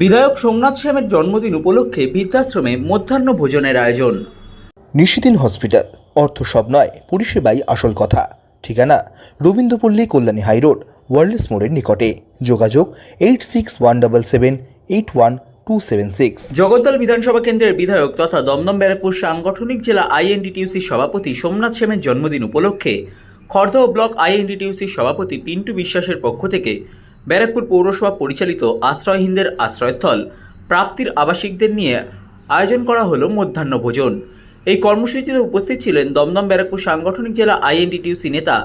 বিধায়ক সোমনাথ শ্যামের জন্মদিন উপলক্ষে বৃদ্ধাশ্রমে মধ্যাহ্ন ভোজনের আয়োজন। নিশিদিন হসপিটাল অর্থ সব নয় পরিষেবাই আসল কথা। ঠিকানা রবীন্দ্রপল্লী কল্যাণী হাইরোড ওয়ার্ল্ডস মোড়ের নিকটে। যোগাযোগ eight six one double seven eight one two seven six. Jagaddal বিধানসভা কেন্দ্রের বিধায়ক তথা দমদম ব্যারাকপুর সাংগঠনিক জেলা আইএনডিটিউসির সভাপতি সোমনাথ শ্যামের জন্মদিন উপলক্ষে খড়দহ ব্লক আইএনডিটিউসির সভাপতি পিন্টু বিশ্বাসের পক্ষ থেকে ব্যারাকপুর পৌরসভা পরিচালিত আশ্রয়হীনদের আশ্রয়স্থল প্রাপ্তির আবাসিকদের নিয়ে আয়োজন করা হলো মধ্যাহ্ন ভোজন। এই কর্মসূচিতে উপস্থিত ছিলেন দমদম ব্যারাকপুর সাংগঠনিক জেলা আইএনডিটিউসি নেতা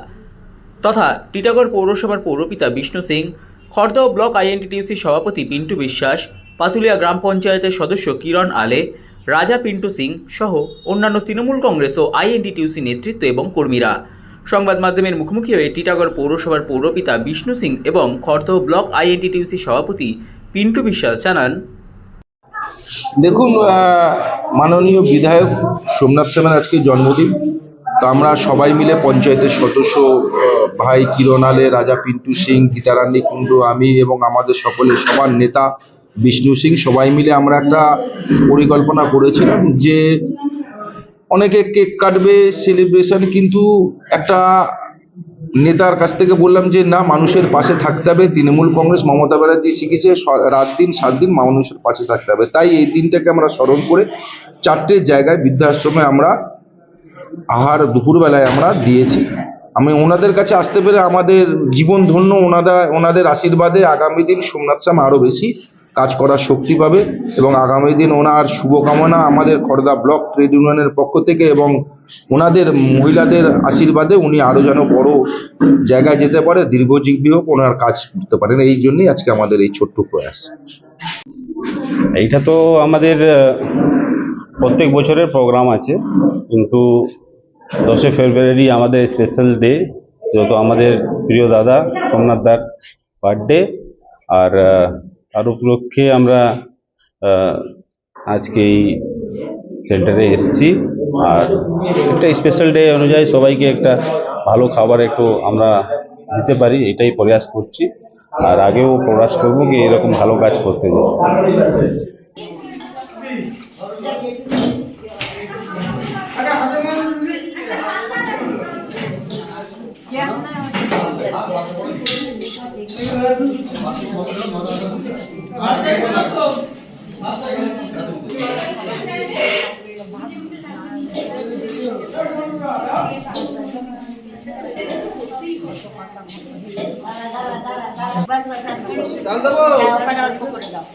তথা টিটাগড় পৌরসভার পৌরপিতা বিষ্ণু সিং, খড়দহ ব্লক আইএনটিটিউসি সভাপতি পিন্টু বিশ্বাস, পাতুলিয়া গ্রাম পঞ্চায়েতের সদস্য কিরণ আলে, রাজা পিন্টু সিং সহ অন্যান্য তৃণমূল কংগ্রেস ও আইএনটিটিউসি নেতৃত্ব এবং কর্মীরা। সংবাদ মাধ্যমের মুখোমুখি হয়ে টিটাগড় পৌরসভার পৌরপিতা বিষ্ণু সিং এবং খড়দহ ব্লক আইএনটিটিউসি সভাপতি পিন্টু বিশ্বাস জানান। দেখুন মাননীয় বিধায়ক সোমনাথ সেনের আজকে জন্মদিন। তো আমরা সবাই মিলে পঞ্চায়েতের সদস্য ভাই কিরণ আলে, রাজা পিন্টু সিং, গীতারানী কুণ্ডু, আমি এবং আমাদের সকলের সবার নেতা বিষ্ণু সিং, সবাই মিলে আমরা একটা পরিকল্পনা করেছিলাম যে অনেকে কেক কাটবে সেলিব্রেশন কিন্তু একটা নেতার কাছ থেকে বললাম যে, না, মানুষের পাশে থাকতে হবে। তৃণমূল কংগ্রেস, মমতা ব্যানার্জি শিখেছে রাত দিন, সাত দিন মানুষের পাশে থাকতে হবে। তাই এই দিনটাকে আমরা স্মরণ করে চারটে জায়গায় বৃদ্ধাশ্রমে আমরা আহার দুপুরবেলায় আমরা দিয়েছি। আমি ওনাদের কাছে আসতে পেরে আমাদের জীবন ধন্য ওনাদের ওনাদের আশীর্বাদে আগামী দিন সোমনাথ শ্যাম আরও বেশি কাজ করার শক্তি পাবে এবং আগামী দিন ওনার শুভকামনা আমাদের খড়দা ব্লক ট্রেড ইউনিয়নের পক্ষ থেকে এবং ওনাদের মহিলাদের আশীর্বাদে উনি আরও যেন বড় জায়গায় যেতে পারে, দীর্ঘজীবী হোক, ওনার কাজ করতে পারেন। এই জন্যই আজকে আমাদের এই ছোট্ট প্রয়াস। এইটা তো আমাদের প্রত্যেক বছরের প্রোগ্রাম আছে, কিন্তু দশই ফেব্রুয়ারি আমাদের স্পেশাল ডে যেহেতু আমাদের প্রিয় দাদা সোমনাথ দার বার্থডে আর তার উপলক্ষে আমরা আজকে এই সেন্টারে এসছি। আর একটা স্পেশাল ডে অনুযায়ী সবাইকে একটা ভালো খাবার একটু আমরা দিতে পারি, এটাই প্রয়াস করছি। আর আগেও প্রয়াস করব কি এরকম ভালো কাজ করতে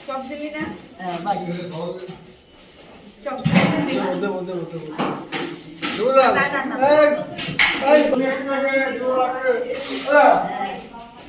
চপ দিলি না চপ দিলি না Dura. Ei, ei, dura. Ah.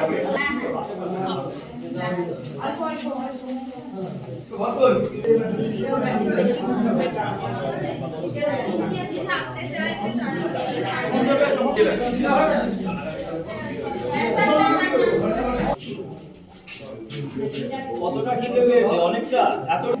না চপ দেবো? দেবো দেবো